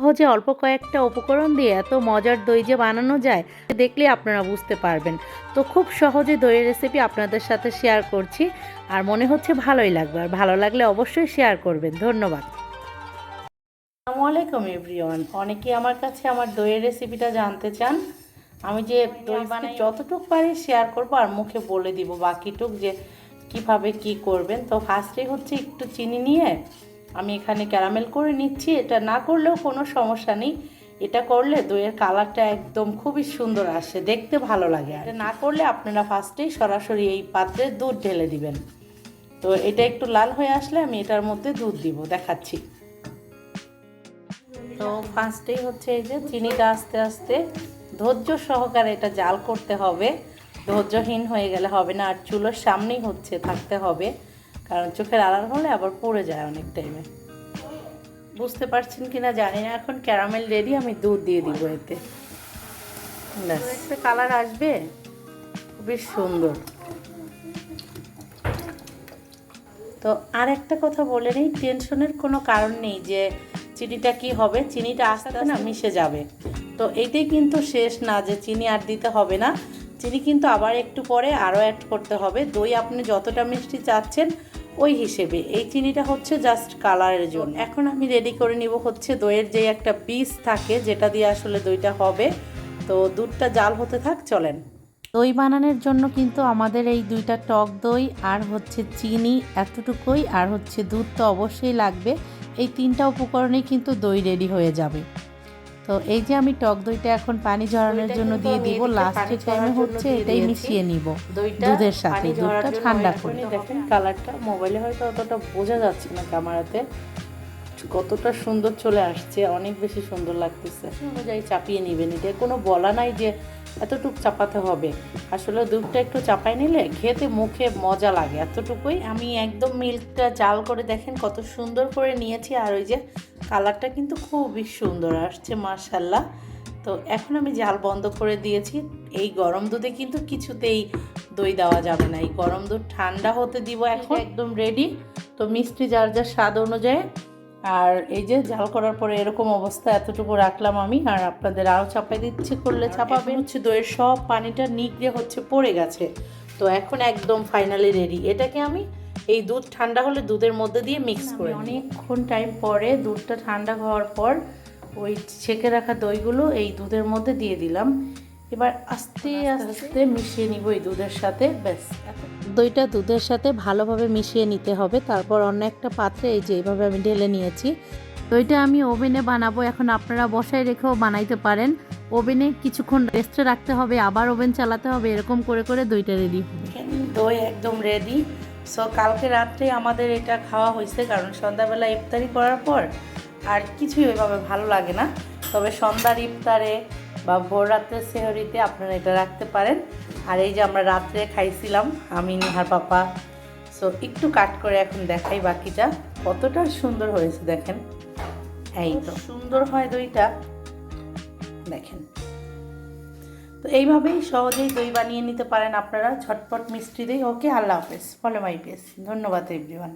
সহজে অল্প কয়েকটা উপকরণ দিয়ে এত মজার দই যে বানানো যায় দেখলে আপনারা বুঝতে পারবেন। তো খুব সহজে দইয়ের রেসিপি আপনাদের সাথে শেয়ার করছি আর মনে হচ্ছে ভালোই লাগবে। আর ভালো লাগলে অবশ্যই শেয়ার করবেন। ধন্যবাদ। আসসালামু আলাইকুম এভরিওয়ান অনেকে আমার কাছে আমার দইয়ের রেসিপিটা জানতে চান আমি যে দই বানাই যতটুকু পারি শেয়ার করব আর মুখে বলে দিব বাকিটুক যে কীভাবে কি করবেন। তো ফার্স্টে হচ্ছে একটু চিনি নিয়ে আমি এখানে ক্যারামেল করে নিচ্ছি, এটা না করলেও কোনো সমস্যা নেই। এটা করলে দইয়ের কালারটা একদম খুবই সুন্দর আসে, দেখতে ভালো লাগে এটা না করলে আপনারা ফার্স্টেই সরাসরি এই পাত্রে দুধ ঢেলে দিবেন। তো এটা একটু লাল হয়ে আসলে আমি এটার মধ্যে দুধ দিব, দেখাচ্ছি। তো ফার্স্টেই হচ্ছে এই যে চিনিটা আস্তে আস্তে ধৈর্য সহকারে এটা জাল করতে হবে। ধৈর্যহীন হয়ে গেলে হবে না, আর চুলোর সামনেই হচ্ছে থাকতে হবে। কারণ চোখের আড়াল হলে আবার পড়ে যায় অনেক টাইমে বুঝতে পারছেন কি না জানি না এখন ক্যারামেল রেডি আমি দুধ দিয়ে দিব এতে। একটা কালার আসবে? খুবই সুন্দর। তো আর একটা কথা বলে নেই টেনশনের কোনো কারণ নেই যে চিনিটা কি হবে চিনিটা আস্তে আস্তে না মিশে যাবে। তো এইটাই কিন্তু শেষ না যে চিনি আর দিতে হবে না। চিনি কিন্তু আবার একটু পরে আরও অ্যাড করতে হবে। দই আপনি যতটা মিষ্টি চাচ্ছেন ওই হিসেবে। এই চিনিটা হচ্ছে জাস্ট কালারের জন্য। এখন আমি রেডি করে নিব হচ্ছে দইয়ের যে একটা পিস থাকে, যেটা দিয়ে আসলে দইটা হবে। তো দুধটা জাল হতে থাক, চলেন। দই বানানোর জন্য কিন্তু আমাদের এই দুইটা টক দই আর হচ্ছে চিনি এতটুকুই, আর হচ্ছে দুধ তো অবশ্যই লাগবে। এই তিনটা উপকরণেই কিন্তু দই রেডি হয়ে যাবে। তো এই যে আমি টক দইটা এখন পানি ঝরানোর জন্য দিয়ে দিব লাস্টে টাইমে হচ্ছে এটাই মিশিয়ে নিব। দুধের সাথে দুধটা ঠান্ডা করে। দেখেন কালারটা মোবাইলে হয়তো অতটা বোঝা যাচ্ছে না ক্যামেরাতে। কতটা সুন্দর চলে আসছে অনেক বেশি সুন্দর লাগতেছে। অনুযায়ী চাপিয়ে নেবেন। এটা কোনো বলা নাই যে এতটুকু চাপাতে হবে। আসলে দুধটা একটু চাপাই নিলে খেতে মুখে মজা লাগে। এতটুকুই আমি একদম মিল্কটা জাল করে দেখেন কত সুন্দর করে নিয়েছি। আর ওই যে কালারটা কিন্তু খুবই সুন্দর আসছে মার্শাল্লাহ তো এখন আমি জাল বন্ধ করে দিয়েছি। এই গরম দুধে কিন্তু কিছুতেই দই দেওয়া যাবে না। এই গরম দুধ ঠান্ডা হতে দিব এখন। একদম রেডি তো মিষ্টি যার যার স্বাদ অনুযায়ী আর এই যে জাল করার পরে এরকম অবস্থা এতটুকু রাখলাম আমি আর আপনাদের আরও চাপাই দিচ্ছে করলে চাপাবেন। হচ্ছে দইয়ের সব পানিটা নিগড়ে হচ্ছে পড়ে গেছে। তো এখন একদম ফাইনালি রেডি এটাকে আমি এই দুধ ঠান্ডা হলে দুধের মধ্যে দিয়ে মিক্স করে অনেকক্ষণ টাইম পরে দুধটা ঠান্ডা হওয়ার পর ওই ছেঁকে রাখা দইগুলো এই দুধের মধ্যে দিয়ে দিলাম। এবার আস্তে আস্তে মিশিয়ে নিব এই দুধের সাথে ব্যাস। দইটা দুধের সাথে ভালোভাবে মিশিয়ে নিতে হবে। তারপর অন্য একটা পাত্রে এই যে এইভাবে আমি ঢেলে নিয়েছি। দইটা আমি ওভেনে বানাবো। এখন আপনারা বসায় রেখেও বানাইতে পারেন। ওভেনে কিছুক্ষণ রেস্টে রাখতে হবে। আবার ওভেন চালাতে হবে। এরকম করে করে দইটা রেডি দই একদম রেডি সো কালকে রাত্রে আমাদের এটা খাওয়া হয়েছে। কারণ সন্ধ্যাবেলা ইফতারি করার পর আর কিছুই ওইভাবে ভালো লাগে না। তবে সন্ধ্যার ইফতারে বা ভোর রাত্রের সেহরিতে আপনারা এটা রাখতে পারেন। আর এই যে আমরা রাত্রে খাইছিলাম আমি নিহার পাপা সো একটু কাট করে এখন দেখাই বাকিটা। কতটা সুন্দর হয়েছে দেখেন। এই তো। সুন্দর হয় দইটা। দেখেন। তো এইভাবেই সহজেই দই বানিয়ে নিতে পারেন আপনারা। ঝটপট মিষ্টি দই। ওকে আল্লাহ হাফেজ। ফলো মাই পেস ধন্যবাদ এভরিওয়ান